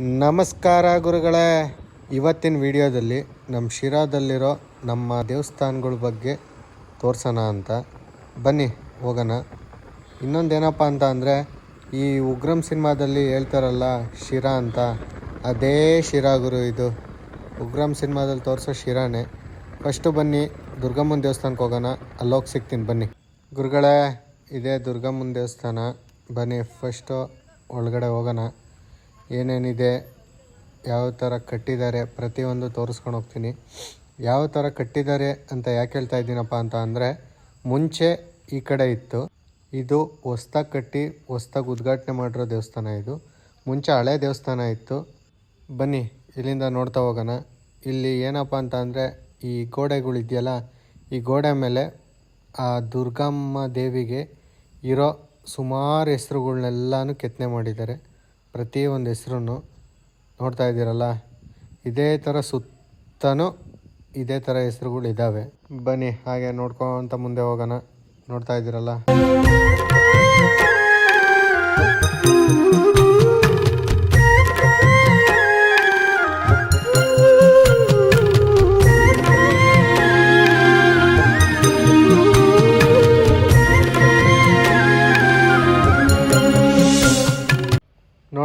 ನಮಸ್ಕಾರ ಗುರುಗಳೇ. ಇವತ್ತಿನ ವಿಡಿಯೋದಲ್ಲಿ ನಮ್ಮ ಶಿರಾದಲ್ಲಿರೋ ನಮ್ಮ ದೇವಸ್ಥಾನಗಳ ಬಗ್ಗೆ ತೋರ್ಸೋಣ ಅಂತ. ಬನ್ನಿ, ಹೋಗೋಣ. ಇನ್ನೊಂದೇನಪ್ಪ ಅಂತ ಅಂದರೆ, ಈ ಉಗ್ರಂ ಸಿನಿಮಾದಲ್ಲಿ ಹೇಳ್ತಾರಲ್ಲ, ಶಿರಾ ಅಂತ. ಅದೇ ಶಿರಾ ಗುರು ಇದು. ಉಗ್ರಂ ಸಿನಿಮಾದಲ್ಲಿ ತೋರಿಸೋ ಶಿರಾನೇ. ಫಸ್ಟು ಬನ್ನಿ, ದುರ್ಗಮ್ಮನ ದೇವಸ್ಥಾನಕ್ಕೆ ಹೋಗೋಣ. ಅಲ್ಲೋಗಿ ಸಿಗ್ತೀನಿ, ಬನ್ನಿ. ಗುರುಗಳೇ, ಇದೇ ದುರ್ಗಮ್ಮನ ದೇವಸ್ಥಾನ. ಬನ್ನಿ ಫಸ್ಟು ಒಳಗಡೆ ಹೋಗೋಣ. ಏನೇನಿದೆ, ಯಾವ ಥರ ಕಟ್ಟಿದ್ದಾರೆ ಪ್ರತಿಯೊಂದು ತೋರಿಸ್ಕೊಂಡು ಹೋಗ್ತೀನಿ. ಯಾವ ಥರ ಕಟ್ಟಿದ್ದಾರೆ ಅಂತ ಯಾಕೆ ಹೇಳ್ತಾ ಇದ್ದೀನಪ್ಪ ಅಂತ ಅಂದರೆ, ಮುಂಚೆ ಈ ಕಡೆ ಇತ್ತು. ಇದು ಹೊಸ್ದಾಗಿ ಕಟ್ಟಿ ಹೊಸ್ದಾಗಿ ಉದ್ಘಾಟನೆ ಮಾಡಿರೋ ದೇವಸ್ಥಾನ ಇದು. ಮುಂಚೆ ಹಳೆ ದೇವಸ್ಥಾನ ಇತ್ತು. ಬನ್ನಿ, ಇಲ್ಲಿಂದ ನೋಡ್ತಾ ಹೋಗೋಣ. ಇಲ್ಲಿ ಏನಪ್ಪ ಅಂತ ಅಂದರೆ, ಈ ಗೋಡೆಗಳಿದೆಯಲ್ಲ ಈ ಗೋಡೆ ಮೇಲೆ ಆ ದುರ್ಗಮ್ಮ ದೇವಿಗೆ ಇರೋ ಸುಮಾರು ಹೆಸರುಗಳನ್ನೆಲ್ಲನೂ ಕೆತ್ತನೆ ಮಾಡಿದ್ದಾರೆ. ಪ್ರತಿಯೊಂದು ಹೆಸರು ನೋಡ್ತಾ ಇದ್ದೀರಲ್ಲ? ಇದೇ ಥರ ಸುತ್ತನೂ ಇದೇ ಥರ ಹೆಸ್ರುಗಳು ಇದ್ದಾವೆ ಬನ್ನಿ, ಹಾಗೆ ನೋಡ್ಕೊಂತ ಮುಂದೆ ಹೋಗೋಣ. ನೋಡ್ತಾ ಇದ್ದೀರಲ್ಲ?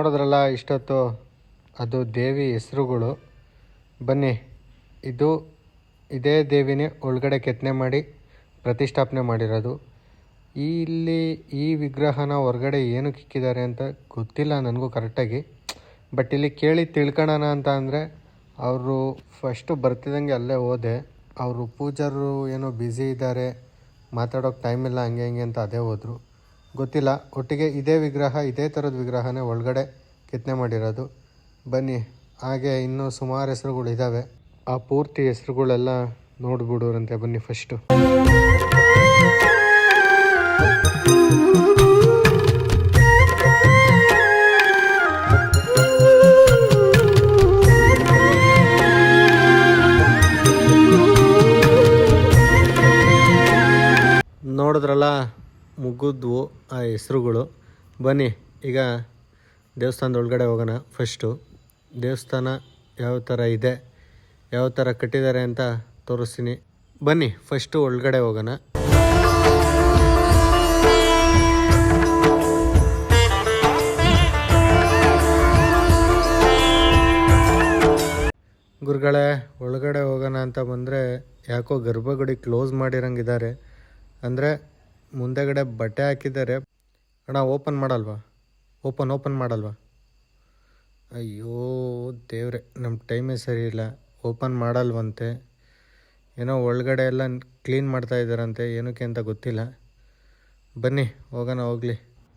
ನೋಡಿದ್ರಲ್ಲ, ಇಷ್ಟೊತ್ತು ಅದು ದೇವಿ ಹೆಸರುಗಳು. ಬನ್ನಿ, ಇದು ಇದೇ ದೇವಿನೇ ಒಳಗಡೆ ಕೆತ್ತನೆ ಮಾಡಿ ಪ್ರತಿಷ್ಠಾಪನೆ ಮಾಡಿರೋದು. ಇಲ್ಲಿ ಈ ವಿಗ್ರಹನ ಹೊರಗಡೆ ಏನಕ್ಕೆ ಇಕ್ಕಿದ್ದಾರೆ ಅಂತ ಗೊತ್ತಿಲ್ಲ ನನಗೂ ಕರೆಕ್ಟಾಗಿ. ಬಟ್ ಇಲ್ಲಿ ಕೇಳಿ ತಿಳ್ಕೊಳ್ಳೋಣ ಅಂತ ಅಂದರೆ, ಅವರು ಫಸ್ಟು ಬರ್ತಿದ್ದಂಗೆ ಅಲ್ಲೇ ಹೋದೆ. ಅವರು ಪೂಜಾರು ಏನೋ ಬ್ಯುಸಿ ಇದ್ದಾರೆ, ಮಾತಾಡೋಕೆ ಟೈಮ್ ಇಲ್ಲ, ಹಂಗೆ ಹಂಗೆ ಅಂತ ಅದೇ ಹೋದರು. ಗೊತ್ತಿಲ್ಲ. ಒಟ್ಟಿಗೆ ಇದೇ ವಿಗ್ರಹ, ಇದೇ ಥರದ ವಿಗ್ರಹನೇ ಒಳಗಡೆ ಕೆತ್ತನೆ ಮಾಡಿರೋದು. ಬನ್ನಿ, ಹಾಗೆ ಇನ್ನೂ ಸುಮಾರು ಹೆಸರುಗಳು ಇದ್ದಾವೆ ಆ ಪೂರ್ತಿ ಹೆಸರುಗಳೆಲ್ಲ ನೋಡ್ಬಿಡೋರಂತೆ, ಬನ್ನಿ ಫಸ್ಟು. ನೋಡಿದ್ರಲ್ಲ ಮುಗಿದ್ವು ಆ ಹೆಸರುಗಳು. ಬನ್ನಿ, ಈಗ ದೇವಸ್ಥಾನದ ಒಳಗಡೆ ಹೋಗೋಣ ಫಸ್ಟು ದೇವಸ್ಥಾನ ಯಾವ ಥರ ಇದೆ, ಯಾವ ಥರ ಕಟ್ಟಿದ್ದಾರೆ ಅಂತ ತೋರಿಸ್ತೀನಿ. ಬನ್ನಿ ಫಸ್ಟು ಒಳಗಡೆ ಹೋಗೋಣ. ಗುರುಗಳೇ, ಒಳಗಡೆ ಹೋಗೋಣ ಅಂತ ಬಂದರೆ ಯಾಕೋ ಗರ್ಭಗುಡಿ ಕ್ಲೋಸ್ ಮಾಡಿರಂಗಿದ್ದಾರೆ. ಅಂದರೆ ಮುಂದೆಗಡೆ ಬಟ್ಟೆ ಹಾಕಿದ್ದಾರೆ. ಅಣ್ಣ ಓಪನ್ ಮಾಡಲ್ವಾ? ಓಪನ್ ಓಪನ್ ಮಾಡಲ್ವಾ? ಅಯ್ಯೋ, ದೇವ್ರೆ ನಮ್ಮ ಟೈಮೇ ಸರಿ ಇಲ್ಲ. ಓಪನ್ ಮಾಡಲ್ವಂತೆ. ಏನೋ ಒಳಗಡೆ ಎಲ್ಲ ಕ್ಲೀನ್ ಮಾಡ್ತಾ ಇದ್ದಾರಂತೆ. ಏನಕ್ಕೆ ಅಂತ ಗೊತ್ತಿಲ್ಲ. ಬನ್ನಿ, ಹೋಗೋಣ, ಹೋಗಲಿ.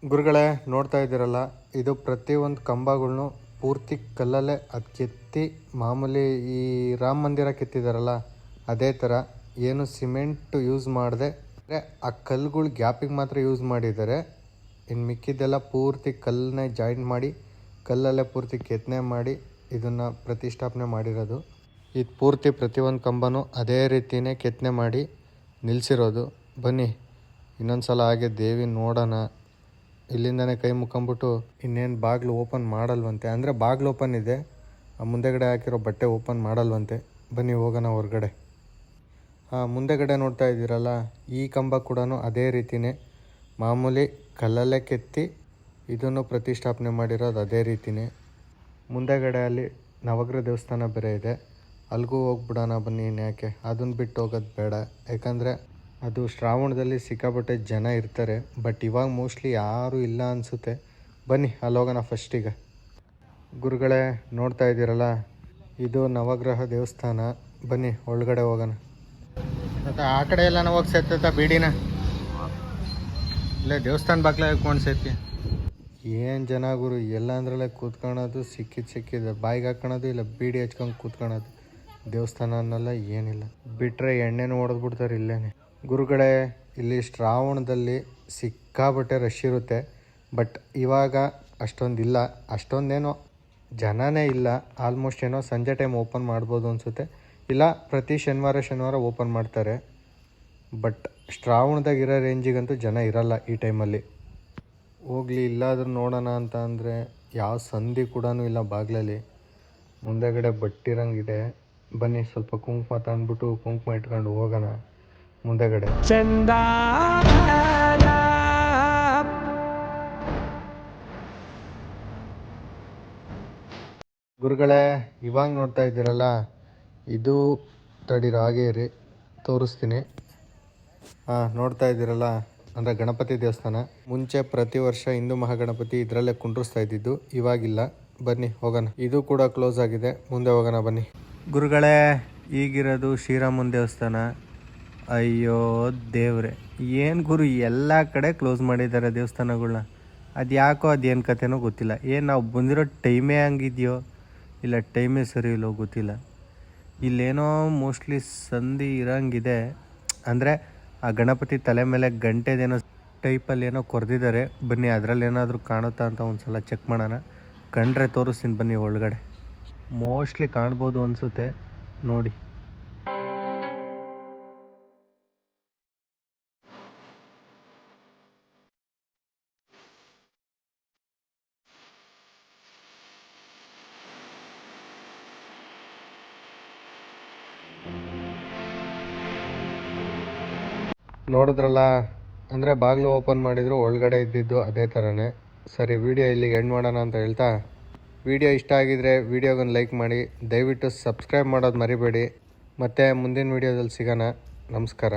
ಗುರುಗಳೇ, ನೋಡ್ತಾ ಇದ್ದೀರಲ್ಲ, ಇದು ಪ್ರತಿಯೊಂದು ಕಂಬಗಳ್ನು ಪೂರ್ತಿ ಕಲ್ಲಲ್ಲೇ ಅದು ಕೆತ್ತಿ ಮಾಮೂಲಿ ಈ ರಾಮ ಮಂದಿರ ಕೆತ್ತಿದಾರಲ್ಲ, ಅದೇ ಥರ ಏನು ಸಿಮೆಂಟ್ ಯೂಸ್ ಮಾಡದೆ ಆ ಕಲ್ಲುಗಳು ಗ್ಯಾಪಿಗೆ ಮಾತ್ರ ಯೂಸ್ ಮಾಡಿದ್ದಾರೆ ಇನ್ನು ಮಿಕ್ಕಿದ್ದೆಲ್ಲ ಪೂರ್ತಿ ಕಲ್ಲನ್ನೇ ಜಾಯಿಂಟ್ ಮಾಡಿ, ಕಲ್ಲಲ್ಲೇ ಪೂರ್ತಿ ಕೆತ್ತನೆ ಮಾಡಿ ಇದನ್ನು ಪ್ರತಿಷ್ಠಾಪನೆ ಮಾಡಿರೋದು. ಇದು ಪೂರ್ತಿ ಪ್ರತಿಯೊಂದು ಕಂಬನೂ ಅದೇ ರೀತಿಯೇ ಕೆತ್ತನೆ ಮಾಡಿ ನಿಲ್ಲಿಸಿರೋದು ಬನ್ನಿ ಇನ್ನೊಂದು ಸಲ ಹಾಗೆ ದೇವಿ ನೋಡೋಣ. ಇಲ್ಲಿಂದನೇ ಕೈ ಮುಕ್ಕೊಂಬಿಟ್ಟು ಇನ್ನೇನು ಬಾಗಿಲು ಓಪನ್ ಮಾಡಲ್ವಂತೆ. ಅಂದರೆ ಬಾಗಿಲು ಓಪನ್ ಇದೆ, ಆ ಮುಂದೆಗಡೆ ಹಾಕಿರೋ ಬಟ್ಟೆ ಓಪನ್ ಮಾಡಲ್ವಂತೆ. ಬನ್ನಿ ಹೋಗೋಣ ಹೊರಗಡೆ. ಮುಂದೆಗಡೆ ನೋಡ್ತಾ ಇದ್ದೀರಲ್ಲ, ಈ ಕಂಬ ಕೂಡ ಅದೇ ರೀತಿಯೇ ಮಾಮೂಲಿ ಕಲ್ಲಲ್ಲೇ ಕೆತ್ತಿ ಇದನ್ನು ಪ್ರತಿಷ್ಠಾಪನೆ ಮಾಡಿರೋದು ಅದೇ ರೀತಿಯೇ ಮುಂದೆಗಡೆ ಅಲ್ಲಿ ನವಗ್ರಹ ದೇವಸ್ಥಾನ ಬೇರೆ ಇದೆ. ಅಲ್ಲಿಗೂ ಹೋಗ್ಬಿಡೋಣ ಬನ್ನಿ ಯಾಕೆ? ಅದನ್ನು ಬಿಟ್ಟು ಹೋಗೋದು ಬೇಡ. ಯಾಕಂದರೆ ಅದು ಶ್ರಾವಣದಲ್ಲಿ ಸಿಕ್ಕಾಪಟ್ಟೆ ಜನ ಇರ್ತಾರೆ. ಬಟ್ ಇವಾಗ ಮೋಸ್ಟ್ಲಿ ಯಾರೂ ಇಲ್ಲ ಅನಿಸುತ್ತೆ. ಬನ್ನಿ, ಅಲ್ಲಿ ಹೋಗೋಣ ಫಸ್ಟಿಗೆ ಗುರುಗಳೇ, ನೋಡ್ತಾ ಇದ್ದೀರಲ್ಲ, ಇದು ನವಗ್ರಹ ದೇವಸ್ಥಾನ. ಬನ್ನಿ, ಒಳಗಡೆ ಹೋಗೋಣ. ಮತ್ತೆ ಆ ಕಡೆ ಎಲ್ಲ ನಾವು ಹೋಗಿ ಸೇರ್ತೈತ ಬೀಡಿನ? ಇಲ್ಲ ದೇವಸ್ಥಾನ ಬಾಗ್ಲ ಕೊಂಡು ಸೇರ್ತಿ. ಏನು ಜನ ಗುರು, ಎಲ್ಲ ಅಂದ್ರಲ್ಲೇ ಕೂತ್ಕೊಳೋದು ಸಿಕ್ಕಿದ್ದು ಸಿಕ್ಕಿದ್ದು ಬಾಯಿಗೆ ಹಾಕೊಳೋದು ಇಲ್ಲ, ಬೀಡಿ ಹಚ್ಕೊಂಡು ಕೂತ್ಕೊಳೋದು. ದೇವಸ್ಥಾನ ಅನ್ನೋಲ್ಲ ಏನಿಲ್ಲ. ಬಿಟ್ಟರೆ ಎಣ್ಣೆನೂ ಹೊಡೆದ್ಬಿಡ್ತಾರೆ ಇಲ್ಲೇನೆ. ಗುರುಗಳೇ, ಇಲ್ಲಿ ಶ್ರಾವಣದಲ್ಲಿ ಸಿಕ್ಕಾಬಟ್ಟೆ ರಶ್ ಇರುತ್ತೆ. ಬಟ್ ಇವಾಗ ಅಷ್ಟೊಂದಿಲ್ಲ. ಅಷ್ಟೊಂದೇನೋ ಜನನೇ ಇಲ್ಲ. ಆಲ್ಮೋಸ್ಟ್ ಏನೋ ಸಂಜೆ ಟೈಮ್ ಓಪನ್ ಮಾಡ್ಬೋದು ಅನಿಸುತ್ತೆ. ಇಲ್ಲ, ಪ್ರತಿ ಶನಿವಾರ ಶನಿವಾರ ಓಪನ್ ಮಾಡ್ತಾರೆ. ಬಟ್, ಶ್ರಾವಣದಾಗ ಇರೋ ರೇಂಜಿಗಂತೂ ಜನ ಇರಲ್ಲ ಈ ಟೈಮಲ್ಲಿ. ಹೋಗ್ಲಿ, ಇಲ್ಲಾದರೂ ನೋಡೋಣ ಅಂತ ಅಂದರೆ ಯಾವ ಸಂಧಿ ಕೂಡ ಇಲ್ಲ ಬಾಗಿಲಲ್ಲಿ. ಮುಂದೆಗಡೆ ಬಟ್ಟಿರಂಗಿದೆ. ಬನ್ನಿ, ಸ್ವಲ್ಪ ಕುಂಕುಮ ತಂದ್ಬಿಟ್ಟು ಕುಂಕುಮ ಇಟ್ಕೊಂಡು ಹೋಗೋಣ ಮುಂದೆಗಡೆ. ಚಂದ ಗುರುಗಳೇ, ಇವಾಗ ನೋಡ್ತಾ ಇದ್ದೀರಲ್ಲ ಇದು ತಡಿ ಹಾಗೇ ಇರಿ ತೋರಿಸ್ತೀನಿ. ಹಾಂ ನೋಡ್ತಾ ಇದ್ದೀರಲ್ಲ? ಅಂದರೆ ಗಣಪತಿ ದೇವಸ್ಥಾನ. ಮುಂಚೆ ಪ್ರತಿ ವರ್ಷ ಹಿಂದೂ ಮಹಾಗಣಪತಿ ಇದರಲ್ಲೇ ಕುಂಡ್ರಿಸ್ತಾ ಇದ್ದಿದ್ದು. ಇವಾಗಿಲ್ಲ. ಬನ್ನಿ, ಹೋಗೋಣ. ಇದು ಕೂಡ ಕ್ಲೋಸ್ ಆಗಿದೆ. ಮುಂದೆ ಹೋಗೋಣ, ಬನ್ನಿ. ಗುರುಗಳೇ, ಈಗಿರೋದು ಶ್ರೀರಾಮನ್ ದೇವಸ್ಥಾನ. ಅಯ್ಯೋ, ದೇವ್ರೆ. ಏನು ಗುರು ಎಲ್ಲ ಕಡೆ ಕ್ಲೋಸ್ ಮಾಡಿದ್ದಾರೆ ದೇವಸ್ಥಾನಗಳನ್ನ ಅದು ಯಾಕೋ ಅದೇನು ಕತೆನೋ ಗೊತ್ತಿಲ್ಲ. ಏನು, ನಾವು ಬಂದಿರೋ ಟೈಮೇ ಹಂಗಿದೆಯೋ? ಇಲ್ಲ, ಟೈಮೇ ಸರಿ ಇಲ್ಲೋ ಗೊತ್ತಿಲ್ಲ. ಇಲ್ಲೇನೋ ಮೋಸ್ಟ್ಲಿ ಸಂಧಿ ಇರಂಗಿದೆ. ಅಂದರೆ ಆ ಗಣಪತಿ ತಲೆ ಮೇಲೆ ಗಂಟೆದೇನೋ ಟೈಪಲ್ಲಿ ಏನೋ ಕೊರೆದಿದ್ದಾರೆ. ಬನ್ನಿ ಅದರಲ್ಲಿ ಏನಾದರೂ ಕಾಣುತ್ತಾ ಅಂತ ಒಂದು ಸಲ ಚೆಕ್ ಮಾಡೋಣ. ಕಂಡ್ರೆ ತೋರಿಸ್ತೀನಿ ಬನ್ನಿ ಒಳಗಡೆ. ಮೋಸ್ಟ್ಲಿ ಕಾಣ್ಬೋದು ಅನಿಸುತ್ತೆ. ನೋಡಿ. ನೋಡಿದ್ರಲ್ಲ, ಅಂದರೆ ಬಾಗಿಲು ಓಪನ್ ಮಾಡಿದ್ರು, ಒಳಗಡೆ ಇದ್ದಿದ್ದು ಅದೇ ಥರನೇ ಸರಿ, ವಿಡಿಯೋ ಇಲ್ಲಿಗೆ ಎಂಡ್ ಮಾಡೋಣ ಅಂತ ಹೇಳ್ತಾ. ವಿಡಿಯೋ ಇಷ್ಟ ಆಗಿದ್ರೆ ವಿಡಿಯೋಗೊಂದು ಲೈಕ್ ಮಾಡಿ, ದಯವಿಟ್ಟು ಸಬ್ಸ್ಕ್ರೈಬ್ ಮಾಡೋದು ಮರಿಬೇಡಿ. ಮತ್ತು ಮುಂದಿನ ವಿಡಿಯೋದಲ್ಲಿ ಸಿಗೋಣ. ನಮಸ್ಕಾರ.